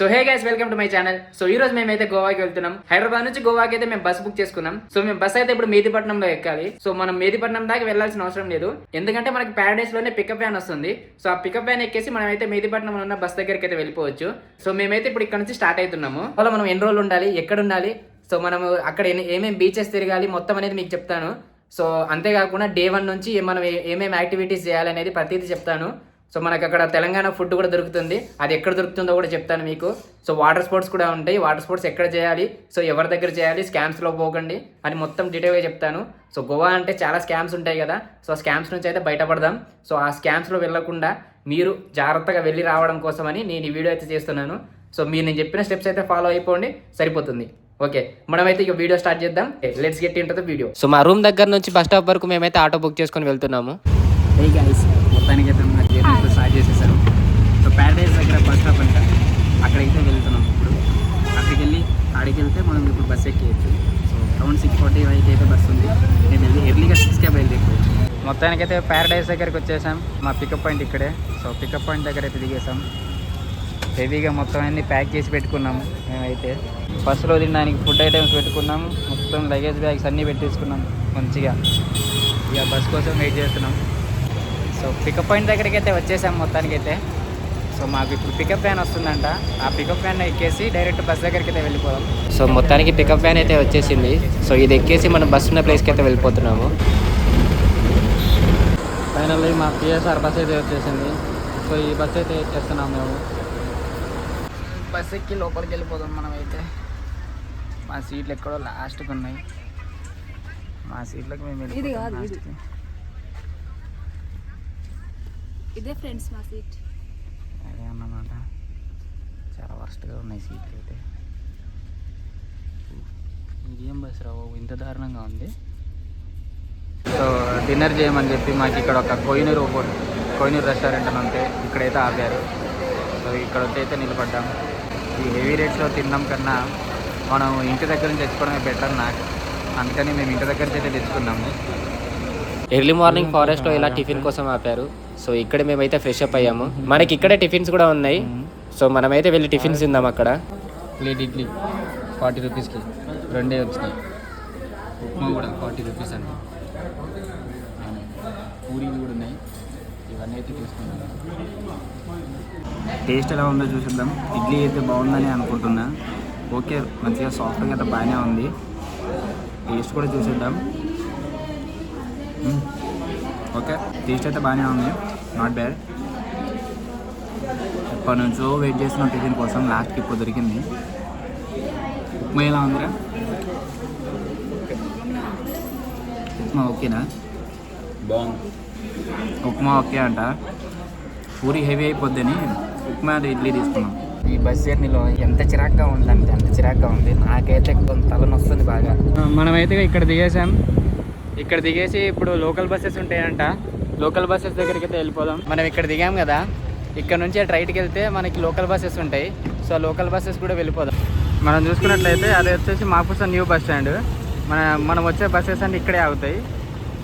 So hey guys welcome to my channel so ఈ రోజు మేమైతే గోవాకి వెళ్తున్నాం. హైదరాబాద్ నుంచి గోవాకి అయితే మేము బస్ బుక్ చేసుకున్నాం. సో మేము బస్ అయితే ఇప్పుడు మేదిపట్నంలో ఎక్కాలి. సో మనం మేదిపట్నం దాకా వెళ్ళాల్సిన అవసరం లేదు. ఎందుకంటే మనకి ప్యారడైస్లోనే పికప్ వ్యాన్ వస్తుంది. సో ఆ పికప్ వ్యాన్ ఎక్కేసి మనం అయితే మేదిపట్నంలో ఉన్న బస్ దగ్గరికి అయితే వెళ్ళిపోవచ్చు. సో మేమైతే ఇప్పుడు ఇక్కడ నుంచి స్టార్ట్ అవుతున్నాము. అలా మనం ఎన్ని రోజులు ఉండాలి? ఎక్కడ ఉండాలి? సో మనం అక్కడ ఎన్ని- బీచెస్ తిరగాలి? మొత్తం అనేది మీకు చెప్తాను. సో అంతేకాకుండా డే వన్ నుంచి మనం ఏమేమి యాక్టివిటీస్ చేయాలనేది ప్రతిదీ చెప్తాను. సో మనకి అక్కడ తెలంగాణ ఫుడ్ కూడా దొరుకుతుంది. అది ఎక్కడ దొరుకుతుందో కూడా చెప్తాను మీకు. సో వాటర్ స్పోర్ట్స్ కూడా ఉంటాయి. వాటర్ స్పోర్ట్స్ ఎక్కడ చేయాలి? సో ఎవరి దగ్గర చేయాలి? స్కామ్స్లో పోకండి. అని మొత్తం డీటెయిల్గా చెప్తాను. సో గోవా అంటే చాలా స్కామ్స్ ఉంటాయి కదా. సో స్కామ్స్ నుంచి అయితే బయటపడదాం. సో ఆ స్కామ్స్లో వెళ్ళకుండా మీరు జాగ్రత్తగా వెళ్ళి రావడం కోసమని నేను ఈ వీడియో అయితే చేస్తున్నాను. సో మీరు నేను చెప్పిన స్టెప్స్ అయితే ఫాలో అయిపోండి. సరిపోతుంది. ఓకే. మనమైతే ఇక వీడియో స్టార్ట్ చేద్దాం. Let's get into video so మా రూమ్ దగ్గర నుంచి బస్ స్టాప్ వరకు మేమైతే ఆటో బుక్ చేసుకొని వెళ్తున్నాము. మొత్తానికి అయితే స్టార్ట్ చేసేసారు. సో ప్యారడైజ్ దగ్గర బస్ స్టాప్ అంట. అక్కడైతే వెళ్తున్నాం ఇప్పుడు. అక్కడికి వెళ్ళి ఆడికి వెళ్తే మనం ఇప్పుడు బస్ ఎక్కేయచ్చు. సో అరౌండ్ సిక్స్ ఫార్టీ ఫైవ్కి అయితే బస్ ఉంది. నేను వెళ్ళి ఎర్లీగా సిక్స్కే బయలుదేరిపోవచ్చు మొత్తానికి అయితే ప్యారడైజ్ దగ్గరికి వచ్చేసాం. మా పికప్ పాయింట్ ఇక్కడే. సో పికప్ పాయింట్ దగ్గర అయితే దిగేసాం. హెవీగా మొత్తం అన్ని ప్యాక్ చేసి పెట్టుకున్నాము మేమైతే. బస్సులో తినడానికి ఫుడ్ ఐటమ్స్ పెట్టుకున్నాము మొత్తం లగేజ్ బ్యాగ్స్ అన్నీ పెట్టేసుకున్నాం మంచిగా. ఇక బస్ కోసం వెయిట్ చేస్తున్నాం. సో పికప్ పాయింట్ దగ్గరికి అయితే వచ్చేసాం మొత్తానికి అయితే సో మాకు ఇప్పుడు పికప్ వ్యాన్ వస్తుందంట. ఆ పికప్ వ్యాన్ ఎక్కేసి డైరెక్ట్ బస్ దగ్గరికి అయితే వెళ్ళిపోదాం. సో మొత్తానికి పికప్ వ్యాన్ అయితే వచ్చేసింది. సో ఇది ఎక్కేసి మనం బస్ ఉన్న ప్లేస్కి అయితే వెళ్ళిపోతున్నాము. ఫైనల్లీ మా పిఎస్ఆర్ బస్ అయితే వచ్చేసింది. సో ఈ బస్ అయితే ఎక్కేస్తున్నాం మేము. బస్ ఎక్కి లోపలికి వెళ్ళిపోదాం మనం అయితే మా సీట్లు ఎక్కడో లాస్ట్కి ఉన్నాయి. మా సీట్లకు మేము ఇది వెళ్ళిపోతాం ఇది. ఫ్రెండ్స్ మా సీట్. అదే అన్నమాట. చాలా వర్స్ట్గా ఉన్నాయి సీట్లు అయితే. ఇదేం బస్ రావు ఇంత దారుణంగా ఉంది. సో డిన్నర్ చేయమని చెప్పి మాకు ఇక్కడ ఒక కోయినూరు కోయినూరు రెస్టారెంట్ అని ఉంటే ఇక్కడైతే ఆపారు. సో ఇక్కడ వచ్చి అయితే నిలబడ్డాం. ఈ హెవీ రేట్స్లో తినడం కన్నా మనం ఇంటి దగ్గర నుంచి తెచ్చుకోవడమే బెటర్ నాకు. అందుకని మేము ఇంటి దగ్గర నుంచి అయితే తెచ్చుకున్నాము. ఎర్లీ మార్నింగ్ ఫారెస్ట్లో ఇలా టిఫిన్ కోసం ఆపారు. సో ఇక్కడ మేమైతే ఫ్రెష్ అప్ అయ్యాము. మనకి ఇక్కడే టిఫిన్స్ కూడా ఉన్నాయి. సో మనమైతే వెళ్ళి టిఫిన్స్ తిందాం అక్కడ. ప్లేట్ ఇడ్లీ ఫార్టీ రూపీస్కి. రెండే వచ్చినాయి. ఉప్మా కూడా ఫార్టీ రూపీస్ అండి. పూరీలు కూడా ఉన్నాయి. ఇవన్నీ అయితే తీసుకున్నాం టేస్ట్ ఎలా ఉందో చూసిద్దాం. ఇడ్లీ అయితే బాగుందని అనుకుంటున్నా. ఓకే మంచిగా సాఫ్ట్గా అయితే బాగానే ఉంది. టేస్ట్ కూడా చూసిద్దాం. ఓకే? టేస్ట్ అయితే బాగానే ఉంది. నాట్ బ్యాడ్ ఎప్పటి నుంచో వెయిట్ చేస్తున్న టిఫిన్ కోసం లాస్ట్కి ఇప్పుడు దొరికింది. ఉప్మా ఎలా ఉందిరా? ఉప్మా ఓకేనా? బాగుంది. ఉప్మా ఓకే అంట. పూరి హెవీ అయిపోద్దని ఉప్మా అది ఇడ్లీ తీసుకున్నాం. ఈ బస్ జర్నీలో ఎంత చిరాగ్గా ఉందంటే అంత చిరాగ్గా ఉంది. నాకైతే కొంత తలనొస్తుంది బాగా. మనమైతే ఇక్కడ దిగేసాం ఇక్కడ దిగేసి ఇప్పుడు లోకల్ బస్సెస్ ఉంటాయంట. లోకల్ బస్సెస్ దగ్గరికి అయితే వెళ్ళిపోదాం. మనం ఇక్కడ దిగాం కదా. ఇక్కడ నుంచి అటు రైట్కి వెళ్తే మనకి లోకల్ బస్సెస్ ఉంటాయి. సో లోకల్ బస్సెస్ కూడా వెళ్ళిపోదాం. మనం చూసుకున్నట్లయితే అది వచ్చేసి మాకుస న్యూ బస్ స్టాండ్. మన మనం వచ్చే బస్సెస్ అన్ని ఇక్కడే ఆగుతాయి.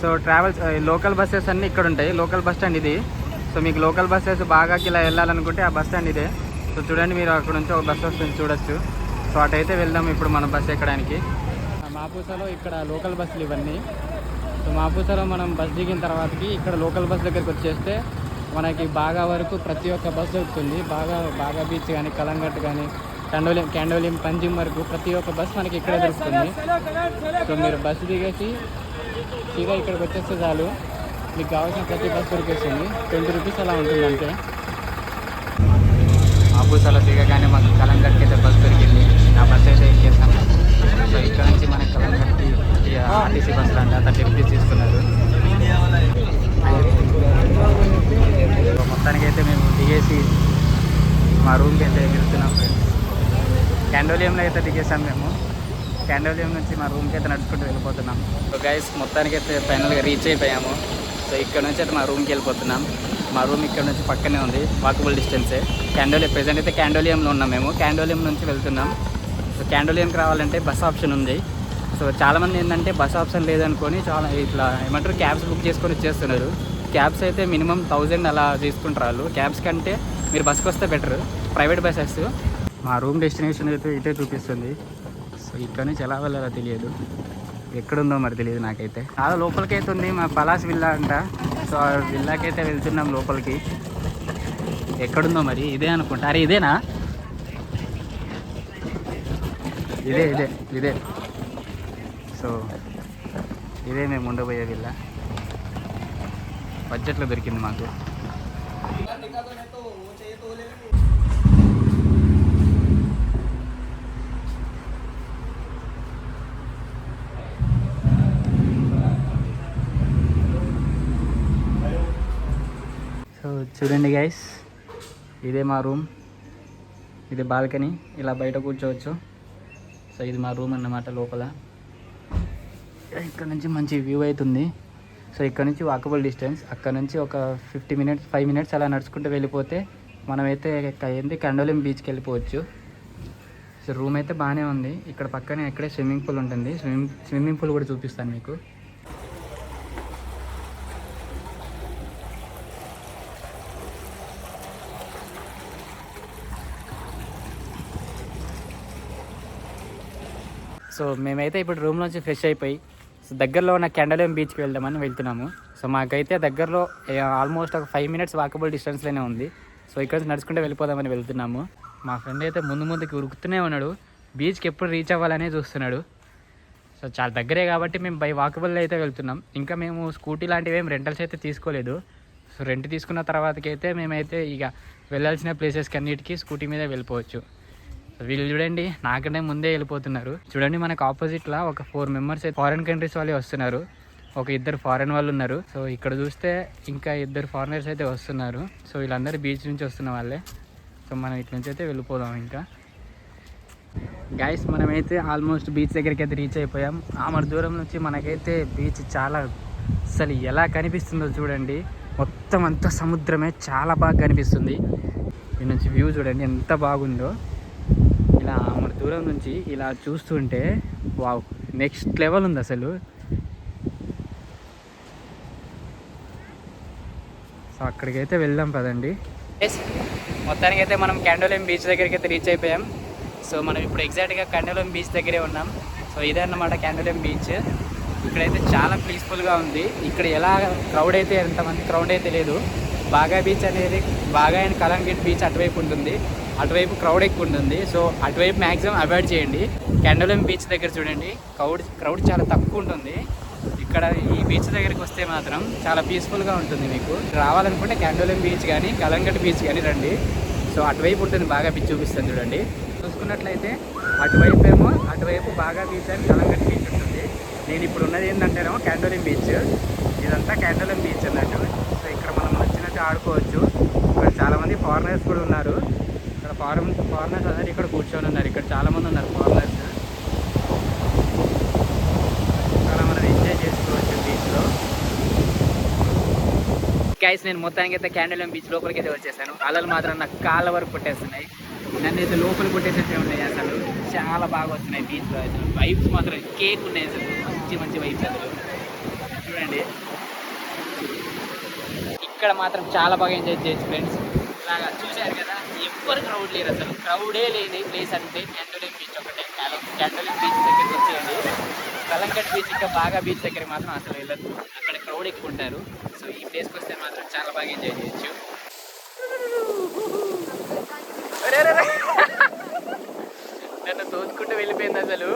సో ట్రావెల్స్ లోకల్ బస్సెస్ అన్నీ ఇక్కడ ఉంటాయి. లోకల్ బస్ స్టాండ్ ఇది. సో మీకు లోకల్ బస్సెస్ బాగా ఇలా వెళ్ళాలనుకుంటే ఆ బస్ స్టాండ్ ఇదే. సో చూడండి మీరు అక్కడ నుంచి ఒక బస్ వస్తుంది చూడొచ్చు. సో అటైతే వెళ్దాం ఇప్పుడు మన బస్ ఎక్కడానికి. మాపూసలో ఇక్కడ లోకల్ బస్సులు ఇవన్నీ. సో మాపూసలో మనం బస్ దిగిన తర్వాతకి ఇక్కడ లోకల్ బస్ దగ్గరికి వచ్చేస్తే మనకి బాగా వరకు ప్రతి ఒక్క బస్ దొరుకుతుంది. బాగా బాగా బీచ్ కానీ కలంగట్ కానీ కండోలిం క్యాండోలిం పంజిమ్ వరకు ప్రతి ఒక్క బస్ మనకి ఇక్కడే దొరుకుతుంది. సో మీరు బస్సు దిగేసి సీదా ఇక్కడికి వచ్చేస్తే చాలు. మీకు కావాల్సిన ప్రతి బస్ దొరికేస్తుంది ట్వంటీ రూపీస్ అలా ఉంటుంది అంతే. ఆపూసాలో దిగగానే మాకు కలంగట్కి అయితే బస్ దొరికింది. ఆ బస్ అయితే ఎక్కేసాం సో ఇక్కడ నుంచి మనకి కలంగట్టి ఆర్టీసీ బస్ అండి అతను రూపీస్ తీసుకున్నారు. మొత్తానికి అయితే మేము దిగేసి మా రూమ్కి అయితే వెళ్తున్నాం ఫ్రెండ్స్ క్యాండోలియంలో అయితే దిగేసాం మేము. క్యాండోలియం నుంచి మా రూమ్కి అయితే నడుచుకుంటూ వెళ్ళిపోతున్నాం. సో గైస్ మొత్తానికి అయితే ఫైనల్గా రీచ్ అయిపోయాము. సో ఇక్కడ నుంచి అయితే మా రూమ్కి వెళ్ళిపోతున్నాం. మా రూమ్ ఇక్కడ నుంచి పక్కనే ఉంది వాకబుల్ డిస్టెన్సే క్యాండోలియం ప్రజెంట్ అయితే క్యాండోలియంలో ఉన్నాం మేము. క్యాండోలియం నుంచి వెళ్తున్నాం. క్యాండోలియన్కి రావాలంటే బస్ ఆప్షన్ ఉంది. సో చాలామంది ఏంటంటే బస్ ఆప్షన్ లేదనుకొని చాలా ఇట్లా ఏమంటారు క్యాబ్స్ బుక్ చేసుకొని వచ్చేస్తున్నారు. క్యాబ్స్ అయితే మినిమం థౌజండ్ అలా తీసుకుంటారు. వాళ్ళు క్యాబ్స్ కంటే మీరు బస్కి వస్తే బెటర్. Private buses. మా రూమ్ డెస్టినేషన్ అయితే ఇటే చూపిస్తుంది. సో ఇక్కడ నుంచి ఎలా వెళ్ళాలో తెలియదు. ఎక్కడుందో మరి తెలియదు నాకైతే. అలా లోపలికి అయితే ఉంది మా పలాస్ విల్లా అంట. సో ఆ విల్లాకి అయితే వెళ్తున్నాం లోపలికి. ఎక్కడుందో మరి ఇదే అనుకుంటా. అరే ఇదేనా? ఇదే ఇదే ఇదే. సో ఇదే మేము ఉండబోయే విల్ల బడ్జెట్లో దొరికింది మాకు. సో చూడండి గైస్ ఇదే మా రూమ్ ఇది బాల్కనీ. ఇలా బయట కూర్చోవచ్చు. సో ఇది మా రూమ్ అన్నమాట లోపల. ఇక్కడ నుంచి మంచి వ్యూ అవుతుంది సో ఇక్కడ నుంచి వాకబుల్ డిస్టెన్స్ అక్కడ నుంచి ఒక ఫిఫ్టీ మినిట్స్ ఫైవ్ మినిట్స్ అలా నడుచుకుంటూ వెళ్ళిపోతే మనమైతే అయింది ఏంది కండోలిం బీచ్కి వెళ్ళిపోవచ్చు. సో రూమ్ అయితే బాగానే ఉంది. ఇక్కడ పక్కనే ఇక్కడే స్విమ్మింగ్ పూల్ ఉంటుంది. స్విమ్మింగ్ స్విమ్మింగ్ పూల్ కూడా చూపిస్తాను మీకు. సో మేమైతే ఇప్పుడు రూమ్ నుంచి ఫ్రెష్ అయిపోయి సో దగ్గరలో ఉన్న కెండలేం బీచ్కి వెళ్దామని వెళ్తున్నాము. సో మాకైతే దగ్గరలో ఆల్మోస్ట్ ఒక ఫైవ్ మినిట్స్ వాకబుల్ డిస్టెన్స్లోనే ఉంది. సో ఇక్కడ నుంచి వెళ్ళిపోదామని వెళ్తున్నాము. మా ఫ్రెండ్ అయితే ముందు ముందుకు ఉరుకుతూనే ఉన్నాడు. బీచ్కి ఎప్పుడు రీచ్ అవ్వాలనే చూస్తున్నాడు. సో చాలా దగ్గరే కాబట్టి మేము బై వాకబుల్ అయితే వెళ్తున్నాం. ఇంకా మేము స్కూటీ లాంటివి ఏం రెంటల్స్ అయితే తీసుకోలేదు. సో రెంట్ తీసుకున్న తర్వాతకైతే అయితే మేమైతే ఇక వెళ్ళాల్సిన ప్లేసెస్కి అన్నిటికీ స్కూటీ మీదే వెళ్ళిపోవచ్చు. వీళ్ళు చూడండి నాకంటే ముందే వెళ్ళిపోతున్నారు. చూడండి మనకు ఆపోజిట్లో ఒక ఫోర్ మెంబర్స్ ఫారెన్ కంట్రీస్ వాళ్ళే వస్తున్నారు. ఒక ఇద్దరు ఫారెన్ వాళ్ళు ఉన్నారు. సో ఇక్కడ చూస్తే ఇంకా ఇద్దరు ఫారినర్స్ అయితే వస్తున్నారు. సో వీళ్ళందరూ బీచ్ నుంచి వస్తున్న వాళ్ళే. సో మనం ఇటు నుంచి అయితే వెళ్ళిపోదాం ఇంకా. గైస్ మనమైతే ఆల్మోస్ట్ బీచ్ దగ్గరికి అయితే రీచ్ అయిపోయాం. ఆమర దూరం నుంచి మనకైతే బీచ్ చాలా అసలు ఎలా కనిపిస్తుందో చూడండి. మొత్తం అంతా సముద్రమే చాలా బాగా కనిపిస్తుంది. ఈ నుంచి వ్యూ చూడండి ఎంత బాగుందో. ఇలా మన దూరం నుంచి ఇలా చూస్తుంటే వావ్ నెక్స్ట్ లెవెల్ ఉంది అసలు. సో అక్కడికైతే వెళ్దాం పదండి. మొత్తానికి అయితే మనం క్యాండోలిం బీచ్ దగ్గరికి అయితే రీచ్ అయిపోయాం. సో మనం ఇప్పుడు ఎగ్జాక్ట్గా క్యాండోలిం బీచ్ దగ్గరే ఉన్నాం. సో ఇదే అన్నమాట క్యాండోలిం బీచ్ ఇక్కడైతే చాలా పీస్ఫుల్గా ఉంది. ఇక్కడ ఎలా క్రౌడ్ అయితే ఎంతమంది క్రౌడ్ అయితే లేదు. బాగా బీచ్ అనేది బాగా అండ్ కలంగిట్ బీచ్ అటువైపు ఉంటుంది. అటువైపు క్రౌడ్ ఎక్కువ ఉంటుంది. సో అటువైపు మ్యాక్సిమం అవాయిడ్ చేయండి. కెండలం బీచ్ దగ్గర చూడండి. క్రౌడ్ క్రౌడ్ చాలా తక్కువ ఉంటుంది. ఇక్కడ ఈ బీచ్ దగ్గరికి వస్తే మాత్రం చాలా పీస్ఫుల్గా ఉంటుంది మీకు. రావాలనుకుంటే క్యాండోలం బీచ్ కానీ కలంగట్ బీచ్ కానీ రండి. సో అటువైపు ఉంటుంది. బాగా బీచ్ చూపిస్తాను చూడండి. చూసుకున్నట్లయితే అటువైపు ఏమో అటువైపు బాగా బీచ్ అని కలంగట్ బీచ్ ఉంటుంది. నేను ఇప్పుడు ఉన్నది ఏంటంటేనేమో క్యాండోలిం బీచ్ ఇదంతా క్యాండోలిం బీచ్ అన్నట్టు. సో ఇక్కడ మనం నచ్చినట్టు ఆడుకోవచ్చు. ఇక్కడ చాలామంది ఫారినర్స్ కూడా ఉన్నారు. ఫారెన్ ఫారినర్స్ అందరు ఇక్కడ కూర్చొని ఉన్నారు. ఇక్కడ చాలామంది ఉన్నారు ఫారినర్స్. చాలా మనం ఎంజాయ్ చేసుకోవచ్చు బీచ్లో. గైస్ నేను మొత్తానికి అయితే క్యాండిలం బీచ్ లోపలికి అయితే వచ్చేసాను. అలలు మాత్రం నాకు కాళ్ళ వరకు కొట్టేస్తున్నాయి. నన్ను అయితే లోపల కొట్టేసేసి ఉన్నాయి అసలు. చాలా బాగా వస్తున్నాయి బీచ్లో అసలు వైబ్స్ మాత్రం కేక్ ఉన్నాయి అసలు. మంచి మంచి వైబ్స్ అసలు. చూడండి. ఇక్కడ మాత్రం చాలా బాగా ఎంజాయ్ చేయొచ్చు ఫ్రెండ్స్ ఇలాగా చూశారు కదా. ఎవ్వరు క్రౌడ్ లేరు అసలు. క్రౌడే లేని ప్లేస్ అంటే క్యాండోలిక్ బీచ్ ఒకటే. క్యాండోలిక్ బీచ్ దగ్గరికి వచ్చేయండి. కలంకట్ బీచ్ ఇంకా బాగా బీచ్ దగ్గర మాత్రం అసలు వెళ్ళదు అక్కడ క్రౌడ్ ఎక్కువ ఉంటారు. సో ఈ ప్లేస్కి వస్తే మాత్రం చాలా బాగా ఎంజాయ్ చేయొచ్చు. నన్ను తోచుకుంటూ వెళ్ళిపోయింది అసలు.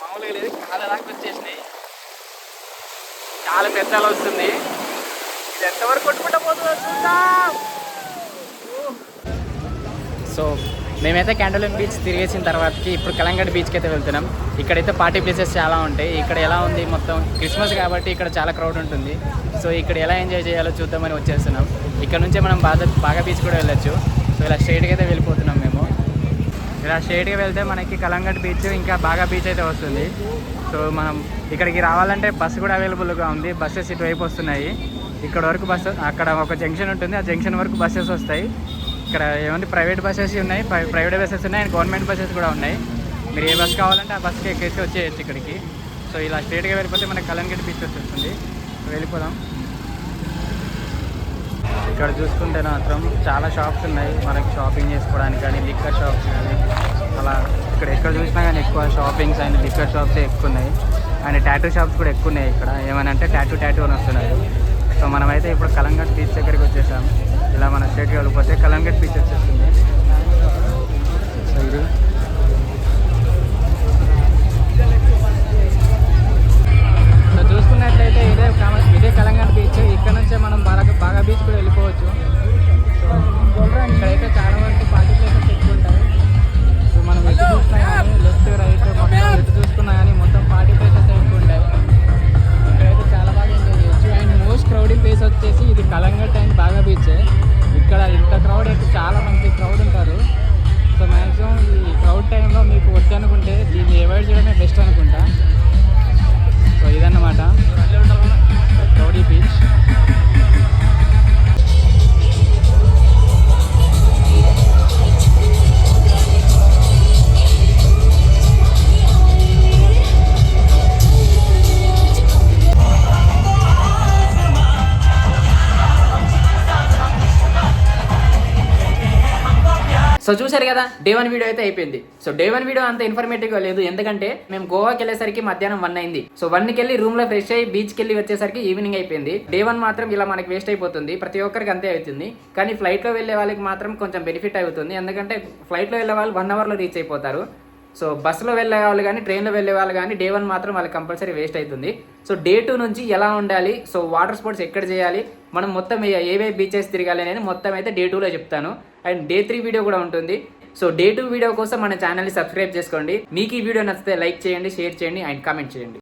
మామూలుగా లేదు కాళ్ళ దాకా వచ్చేసినాయి. చాలా పెద్దలు వస్తుంది. ఇది ఎంతవరకు కొట్టుకుంటా పోతుందో చూద్దాం. సో మేమైతే క్యాండోలిం బీచ్ తిరిగేసిన తర్వాతకి ఇప్పుడు కలంగడ్ బీచ్కి అయితే వెళ్తున్నాం. ఇక్కడైతే పార్టీ ప్లేసెస్ చాలా ఉంటాయి. ఇక్కడ ఎలా ఉంది మొత్తం క్రిస్మస్ కాబట్టి ఇక్కడ చాలా క్రౌడ్ ఉంటుంది. సో ఇక్కడ ఎలా ఎంజాయ్ చేయాలో చూద్దామని వచ్చేస్తున్నాం. ఇక్కడ నుంచే మనం బాగా బాగా బీచ్ కూడా వెళ్ళొచ్చు. సో ఇలా స్ట్రైట్గా అయితే వెళ్ళిపోతున్నాం మేము. ఇలా స్ట్రైట్గా వెళ్తే మనకి కలంగట్ బీచ్ ఇంకా బాగా బీచ్ అయితే వస్తుంది. సో మనం ఇక్కడికి రావాలంటే బస్సు కూడా అవైలబుల్గా ఉంది. బస్సెస్ ఇటువైపు వస్తున్నాయి. ఇక్కడ వరకు బస్సు అక్కడ ఒక జంక్షన్ ఉంటుంది. ఆ జంక్షన్ వరకు బస్సెస్ వస్తాయి. ఇక్కడ ఏమంటే ప్రైవేట్ బస్సెస్ ఉన్నాయి. ప్రైవేట్ బస్సెస్ ఉన్నాయి అండ్ గవర్నమెంట్ బస్సెస్ కూడా ఉన్నాయి. మీరు ఏ బస్ కావాలంటే ఆ బస్కి ఎక్కేసి వచ్చేయచ్చు ఇక్కడికి. సో ఇలా స్ట్రేట్గా వెళ్ళిపోతే మనకి కలంగట్ బీచ్ వచ్చేస్తుంది. వెళ్ళిపోదాం. ఇక్కడ చూసుకుంటే మాత్రం చాలా షాప్స్ ఉన్నాయి. మనకి షాపింగ్ చేసుకోవడానికి కానీ లిక్కర్ షాప్స్ కానీ అలా ఇక్కడ ఎక్కడ చూసినా కానీ ఎక్కువ షాపింగ్స్ అండ్ లిక్కర్ షాప్స్ ఎక్కువ ఉన్నాయి. అండ్ టాటూ షాప్స్ కూడా ఎక్కువ ఉన్నాయి ఇక్కడ. ఏమనంటే టాటూ టాటూ అని వస్తున్నారు. సో మనమైతే ఇప్పుడు కలంగట్ బీచ్ దగ్గరికి వచ్చేసాం. ఇలా మన స్టేట్ వెళ్ళిపోతే కలంగట్ బీచ్ వచ్చేస్తుంది. సో ఇది సో చూసారు కదా డే వన్ వీడియో అయితే అయిపోయింది. సో డే వన్ వీడియో అంత ఇన్ఫర్మేటివ్గా లేదు. ఎందుకంటే మేము గోవాకి వెళ్ళేసరికి మధ్యాహ్నం వన్ అయింది. సో వన్కి వెళ్ళి రూమ్లో ఫ్రెష్ అయ్యి బీచ్కి వెళ్ళి వచ్చేసరికి ఈవినింగ్ అయిపోయింది. డే వన్ మాత్రం ఇలా మనకి వేస్ట్ అయిపోతుంది. ప్రతి ఒక్కరికి అంతే అవుతుంది. కానీ ఫ్లైట్లో వెళ్ళే వాళ్ళకి మాత్రం కొంచెం బెనిఫిట్ అవుతుంది. ఎందుకంటే ఫ్లైట్లో వెళ్ళే వాళ్ళు వన్ అవర్లో రీచ్ అయిపోతారు. సో బస్సులో వెళ్ళే వాళ్ళు కానీ ట్రైన్లో వెళ్ళే వాళ్ళు కానీ డే వన్ మాత్రం వాళ్ళకి కంపల్సరీ వేస్ట్ అవుతుంది. సో డే టూ నుంచి ఎలా ఉండాలి? సో వాటర్ స్పోర్ట్స్ ఎక్కడ చేయాలి? మనం మొత్తం ఏవే బీచెస్ తిరగాలి అనేది మొత్తం అయితే డే టూలో చెప్తాను. అండ్ డే త్రీ వీడియో కూడా ఉంటుంది. సో డే టూ వీడియో కోసం మన ఛానల్ని సబ్స్క్రైబ్ చేసుకోండి. మీకు ఈ వీడియో నచ్చితే లైక్ చేయండి షేర్ చేయండి అండ్ కామెంట్ చేయండి.